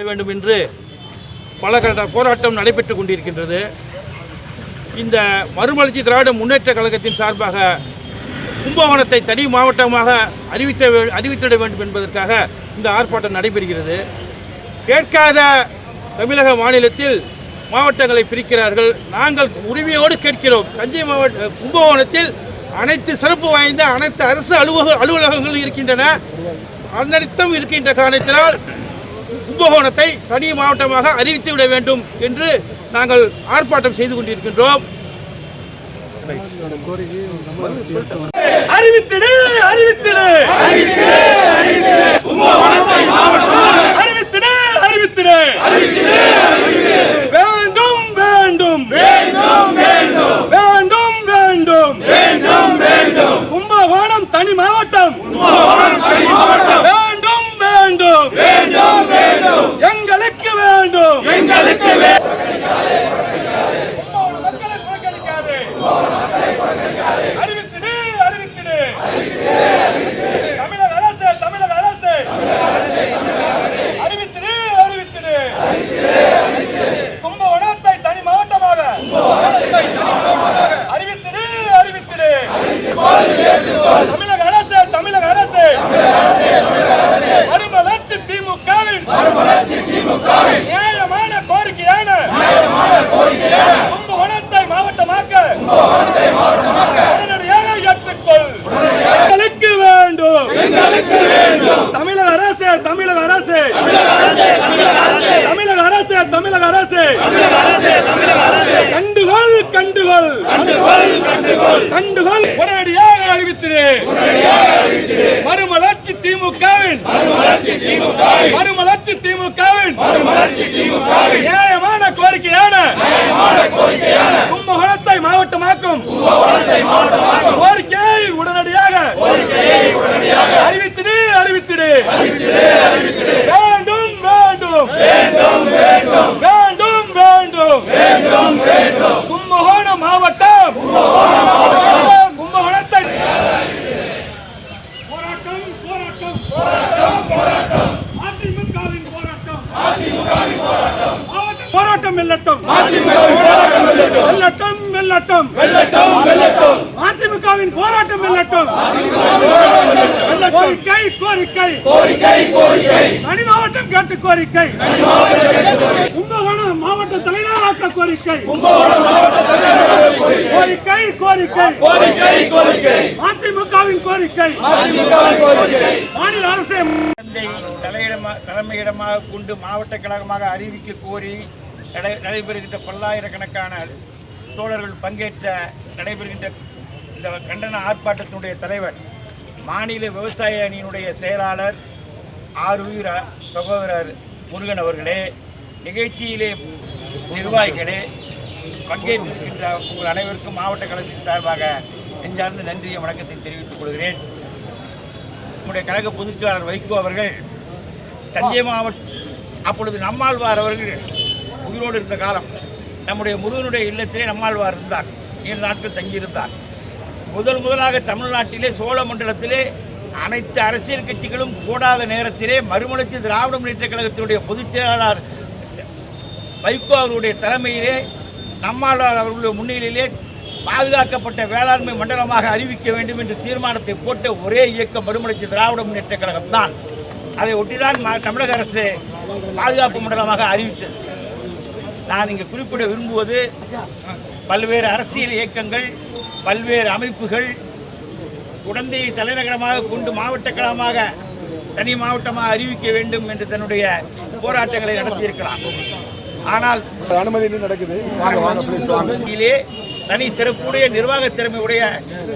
வேண்டும் என்று பல கட்ட போராட்டம் நடைபெற்றுக் கொண்டிருக்கின்றது. இந்த மறுமலர்ச்சி திராவிட முன்னேற்ற கழகத்தின் சார்பாக கும்பகோணத்தை தனி மாவட்டமாக அறிவித்த அறிவித்திட வேண்டும் என்பதற்காக இந்த ஆர்ப்பாட்டம் நடைபெறுகிறது. கேட்காத தமிழக மாநிலத்தில் மாவட்டங்களை பிரிக்கிறார்கள். நாங்கள் உரிமையோடு கேட்கிறோம். தஞ்சை மாவட்ட கும்பகோணத்தில் அனைத்து சிறப்பு வாய்ந்த அனைத்து அரசு அலுவலக அலுவலகங்கள் இருக்கின்றன. அன்னடித்தம் இருக்கின்ற காரணத்தினால் கும்பகோணத்தை தனி மாவட்டமாக அறிவித்து விட வேண்டும் என்று நாங்கள் ஆர்ப்பாட்டம் செய்து கொண்டிருக்கின்றோம். அறிவித்திடு அறிவித்திடு. அறிவித்திடு அறிவித்திடு. வேண்டும் வேண்டும் வேண்டும் வேண்டும் கும்பகோணம் தனி மாவட்டம் வேண்டும் வேண்டும் எங்களுக்கு வேண்டும் கும்பகோண மக்களை புறக்கணிக்காதே அறிவித்திடு அறிவித்திடு தமிழக அரசு தமிழக அரசு அறிவித்திடு அறிவித்திடு கும்பகோணத்தை தனி மாவட்டமாக அறிவித்திடு அறிவித்திடு தமிழக அரசு தமிழக அரசு மறுமலர்ச்சி திமுகவின் நியாயமான கோரிக்கையான கும்பகோணத்தை மாவட்டமாக்க உடனடியாக ஏற்றுக்கொள். எங்களுக்கு வேண்டும். தமிழக அரசு தமிழக அரசு. தமிழக அரசு தமிழக அரசு. கண்டுகொள் கண்டுகொள். கண்டுகொள். உடனடியாக அறிவித்திரு மறுமலர்ச்சி திமுகவின். மறுமலர்ச்சி திமுகவின். நியாயமான கோரிக்கையான. கும்பகோணத்தை மாவட்டமாக்கும் கோரிக்கையை உடனடியாக அறிவித்திடு அறிவித்திடு வேண்டும் வேண்டும் வேண்டும் கும்பகோணம் மாவட்டம் கும்பகோணத்தை போராட்டம் போராட்டம் அதிமுகவின் போராட்டம் மாவட்ட போராட்டம் வெல்லட்டும் வெல்லட்டும் வெல்லட்டும் அதிமுகவின் போராட்டம் வெல்லட்டும் கோரிக்கை கோரிக்கை. தனி மாவட்டம் கேட்டு கோரிக்கை. கும்பகோணம் மாவட்ட தலைவராக்க கோரிக்கை. கோரிக்கை. கோரிக்கை அதிமுகவின் கோரிக்கை மாநில அரசு தஞ்சை தலையிடமா தலைமையிடமாக கொண்டு மாவட்ட கழகமாக அறிவிக்க கோரி நடை- நடைபெறுகின்ற பல்லாயிரக்கணக்கான தோழர்கள் பங்கேற்ற நடைபெறுகின்ற இந்த கண்டன ஆர்ப்பாட்டத்தினுடைய தலைவர் மாநில விவசாய அணியினுடைய செயலாளர் ஆர்வீர சகோதரர் முருகன் அவர்களே நிகழ்ச்சியிலே நிர்வாகிகளே பங்கேற்றிருக்கின்ற உங்கள் அனைவருக்கும் மாவட்ட கழகத்தின் சார்பாக நெஞ்சார்ந்த நன்றிய வணக்கத்தை தெரிவித்துக் கொள்கிறேன். நம்முடைய கழக பொதுச்செயலாளர் வைகோ அவர்கள் தஞ்சை மாவட்டம் அப்பொழுது நம்மாழ்வார் அவர்கள் உயிரோடு இருந்த காலம் நம்முடைய முருகனுடைய இல்லத்திலே நம்மாழ்வார் இருந்தார். ஏழு நாட்கள் தங்கியிருந்தார். முதல் முதலாக தமிழ்நாட்டிலே சோழ மண்டலத்திலே அனைத்து அரசியல் கட்சிகளும் கூடாத நேரத்திலே மறுமலர்ச்சி திராவிட முன்னேற்ற கழகத்தினுடைய பொதுச் செயலாளர் வைகோ அவருடைய தலைமையிலே நம்மாழ்வார் அவர்களுடைய முன்னிலையிலே பாதுகாக்கப்பட்ட வேளாண்மை மண்டலமாக அறிவிக்க வேண்டும் என்ற தீர்மானத்தை போட்ட ஒரே இயக்கம் மறுமலர்ச்சி திராவிட முன்னேற்ற கழகம் தான் அதை ஒட்டிதான் தமிழக அரசு பாதுகாப்பு மண்டலமாக அறிவித்தது. நான் இங்கே குறிப்பிட விரும்புவது பல்வேறு அரசியல் இயக்கங்கள் பல்வேறு அமைப்புகள் குழந்தையை தலைநகரமாக கொண்டு மாவட்ட களமாக தனி மாவட்டமாக அறிவிக்க வேண்டும் என்று தன்னுடைய போராட்டங்களை நடத்தியிருக்கலாம். ஆனால் அனுமதி நடக்குது தனி சிறப்புடைய நிர்வாக திறமையுடைய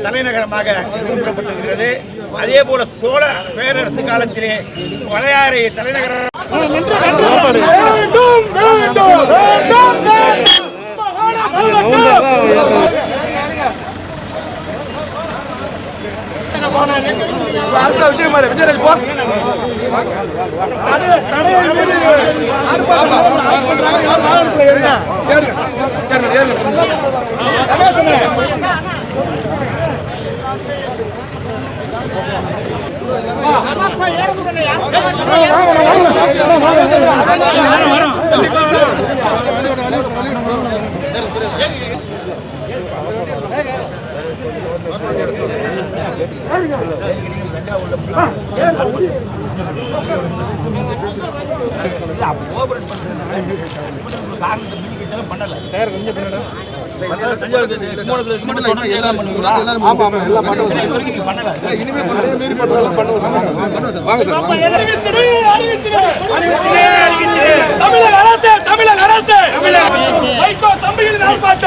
தலைநகரமாக குறிப்பிடப்பட்டிருக்கிறது. அதே போல சோழ பேரரசு காலத்திலே வளையாறை தலைநகர அரசு விஜய் மாதிரி விஜயராஜ் போ ஏறுங்க. பண்ணல சார் கொஞ்சம் பண்ணலாம் தமிழக அரசு தமிழக அரசு தமிழக அரசு. தம்பிகளின் ஆர்ப்பாட்டம்